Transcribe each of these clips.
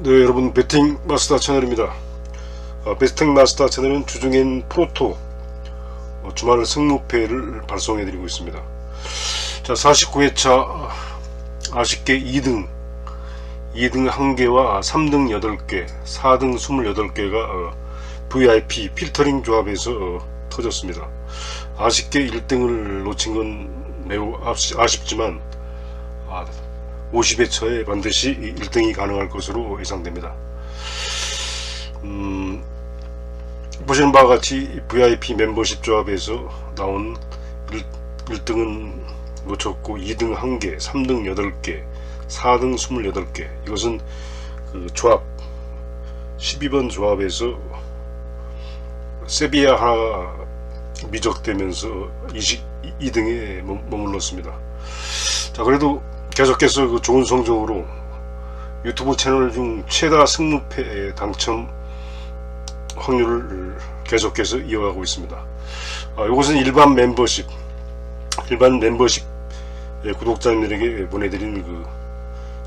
네 여러분 배팅 마스터 채널입니다. 어, 배팅 마스터 채널은 주중엔 프로토 어, 주말 승무패를 발송해 드리고 있습니다. 자 49회차 아쉽게 2등 2등 1개와 3등 8개 4등 28개가 어, VIP 필터링 조합에서 어, 터졌습니다. 아쉽게 1등을 놓친 건 매우 아쉽- 아쉽지만 아, 50회차에 반드시 1등이 가능할 것으로 예상됩니다. 음, 보시는 바와 같이 VIP 멤버십 조합에서 나온 1, 등은 놓쳤고 2등 1개, 3등 8개, 4등 28개 이것은 그 조합 12번 조합에서 세비야 하나 미적되면서 20, 2등에 머물렀습니다. 자 그래도 계속해서 그 좋은 성적으로 유튜브 채널 중 최다 승무패 당첨 확률을 계속해서 이어가고 있습니다. 아, 이것은 일반 멤버십, 일반 멤버십 예, 구독자님들에게 보내드린 그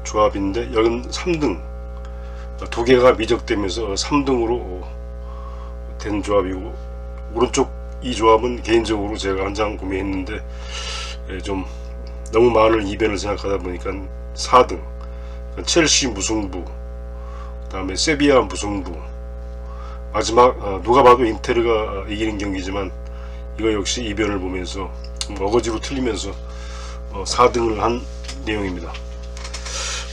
조합인데 여긴 3등 두 개가 미적되면서 3등으로 된 조합이고 오른쪽 이 조합은 개인적으로 제가 한 장 구매했는데 예, 좀 너무 많은 이변을 생각하다 보니까 4등 첼시 무승부 그 다음에 세비야 무승부. 마지막 어, 누가 봐도 인테르가 이기는 경기지만 이거 역시 이변을 보면서 어거지로 틀리면서 어, 4등을 한 내용입니다.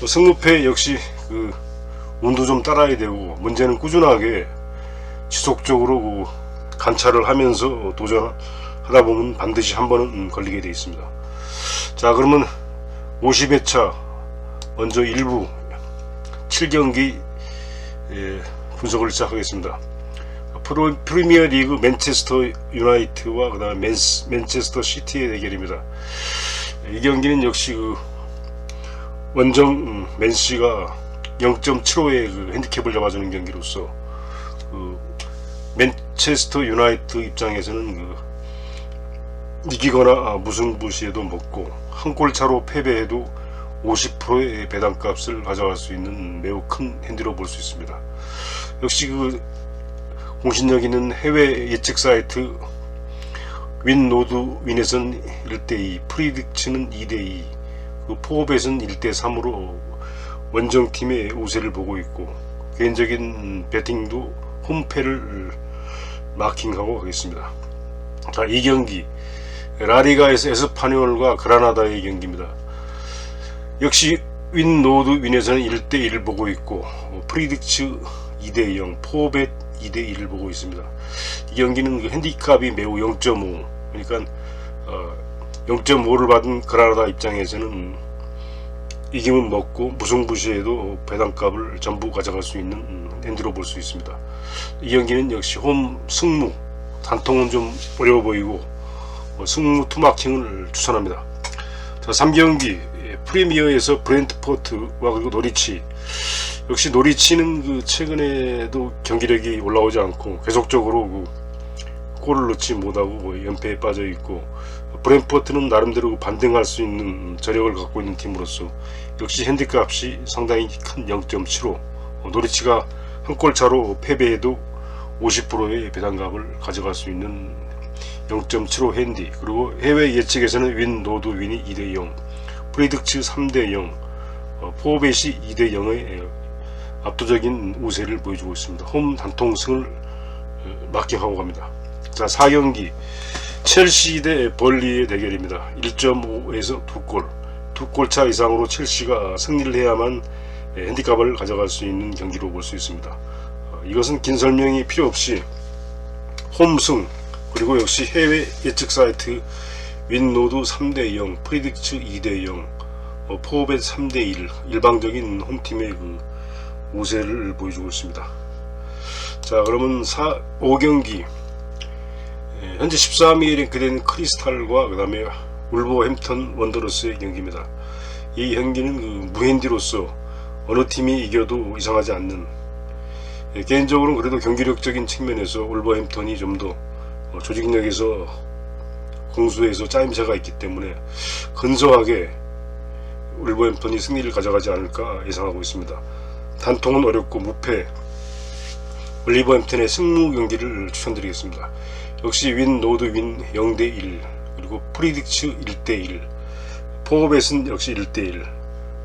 어, 승무패 역시 그 운도 좀 따라야 되고 문제는 꾸준하게 지속적으로 그 관찰을 하면서 도전하다 보면 반드시 한 번은 음, 걸리게 되어 있습니다 자 그러면 50회차 먼저 1부 7경기 예, 분석을 시작하겠습니다. 프로, 프리미어 리그 맨체스터 유나이트와 그 다음에 맨체스터 시티의 대결입니다. 이 경기는 역시 그 원정 음, 맨시가 0.75의 그 핸디캡을 잡아주는 경기로서 그 맨체스터 유나이트 입장에서는 그 이기거나 아, 무승부 시에도 먹고 한 골 차로 패배해도 50%의 배당값을 가져갈 수 있는 매우 큰 핸디로 볼 수 있습니다. 역시 그 공신력 있는 해외 예측 사이트 윈노드 윈에선 1대2, 프리딕츠는 2대2, 그 포업에선 1대3으로 원정팀의 우세를 보고 있고 개인적인 배팅도 홈패를 마킹하고 가겠습니다. 자, 이 경기 라리가에서 에스파뇰과 그라나다의 경기입니다. 역시 윈 노드 윈에서는 1대1을 보고 있고 어, 프리딕츠 2대0 포벳 2대1을 보고 있습니다. 이 경기는 그 핸디캅이 매우 0.5 그러니까 어, 0.5를 받은 그라나다 입장에서는 이기면 먹고 무승부시에도 배당값을 전부 가져갈 수 있는 음, 핸디로 볼 수 있습니다. 이 경기는 역시 홈 승무 단통은 좀 어려워 보이고 어, 승무 투마킹을 추천합니다. 자, 3경기 프리미어에서 브랜트포트와 그리고 노리치 역시 노리치는 그 최근에도 경기력이 올라오지 않고 계속적으로 그 골을 넣지 못하고 뭐 연패에 빠져 있고 브랜포트는 나름대로 반등할 수 있는 저력을 갖고 있는 팀으로서 역시 핸디값이 상당히 큰 0.75 어, 노리치가 한 골 차로 패배해도 50%의 배당값을 가져갈 수 있는 0.75 핸디 그리고 해외 예측에서는 윈 노드 윈이 2대0 프리득츠 3대0 어, 포베시 2대0의 압도적인 우세를 보여주고 있습니다. 홈 단통승을 어, 마킹하고 갑니다. 자 4경기 첼시 대 벌리의 대결입니다. 1.5에서 2골 두골차 이상으로 첼시가 승리를 해야만 예, 핸디캡을 가져갈 수 있는 경기로 볼 수 있습니다. 어, 이것은 긴 설명이 필요 없이 홈승 그리고 역시 해외 예측 사이트 윈노드 3대0 프리딕츠 2대0 어, 포벳 3대1 일방적인 홈팀의 그 우세를 보여주고 있습니다. 자 그러면 4, 5경기 예, 현재 13위에 랭크된 크리스탈과 그 다음에 울버햄턴 원더러스의 경기입니다. 이 경기는 그 무핸디로서 어느 팀이 이겨도 이상하지 않는 예, 개인적으로는 그래도 경기력적인 측면에서 울버햄턴이 좀더 어, 조직력에서 공수에서 짜임새가 있기 때문에 근소하게 울버햄턴이 승리를 가져가지 않을까 예상하고 있습니다. 단통은 어렵고 무패 올리버햄튼의 승무 경기를 추천드리겠습니다. 역시 윈 노드 윈 0대1 그리고 프리딕츠 1대1 포업bet은 역시 1대1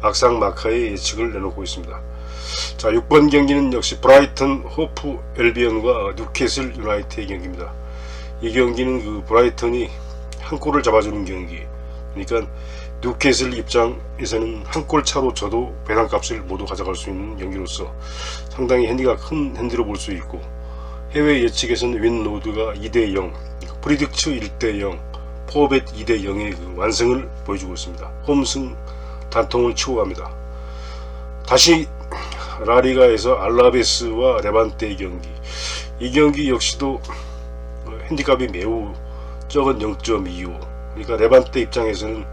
악상 마카의 예측을 내놓고 있습니다. 자 6번 경기는 역시 브라이턴 호프 엘비언과 뉴캐슬 유나이트의 경기입니다. 이 경기는 그 브라이턴이 한 골을 잡아주는 경기 그러니까 뉴캐슬 입장에서는 한 골 차로 져도 배당값을 모두 가져갈 수 있는 경기로서 상당히 핸디가 큰 핸디로 볼 수 있고 해외 예측에서는 윈 노드가 2대 0, 프리딕츠 1대 0, 포bet 2대 0의 그 완승을 보여주고 있습니다. 홈승 단통을 치고 갑니다. 다시 라리가에서 알라베스와 레반테의 경기. 이 경기 역시도 어, 핸디값이 매우 적은 0.25. 그러니까 레반테 입장에서는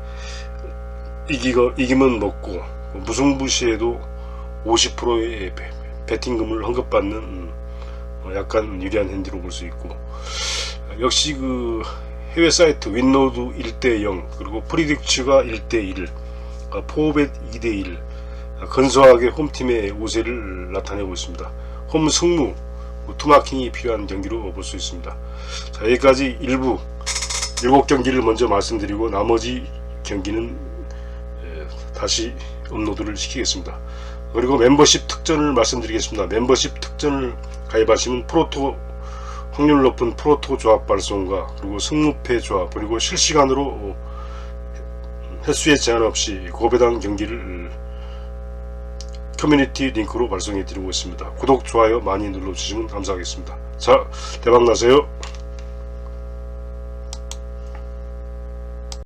이기거, 이기면 먹고 무승부 시에도 50%의 베팅금을 환급받는 음, 어, 약간 유리한 핸디로 볼 수 있고 역시 그 해외 사이트 윈노드 1대 0 그리고 프리딕츠가 1대 1 포bet 2대 1 근소하게 홈팀의 우세를 나타내고 있습니다. 홈 승무 뭐 투마킹이 필요한 경기로 볼 수 있습니다. 자 여기까지 일부 7경기를 먼저 말씀드리고 나머지 경기는 에, 다시 업로드를 시키겠습니다. 그리고 멤버십 특전을 말씀드리겠습니다. membership 특전을 가입하시면 프로토 확률 높은 프로토 조합 발송과 그리고 승무패 조합 그리고 실시간으로 어, 횟수에 제한 없이 고배당 경기를 커뮤니티 링크로 발송해 드리고 있습니다. 구독, 좋아요 많이 눌러주시면 감사하겠습니다. 자, 대박 나세요.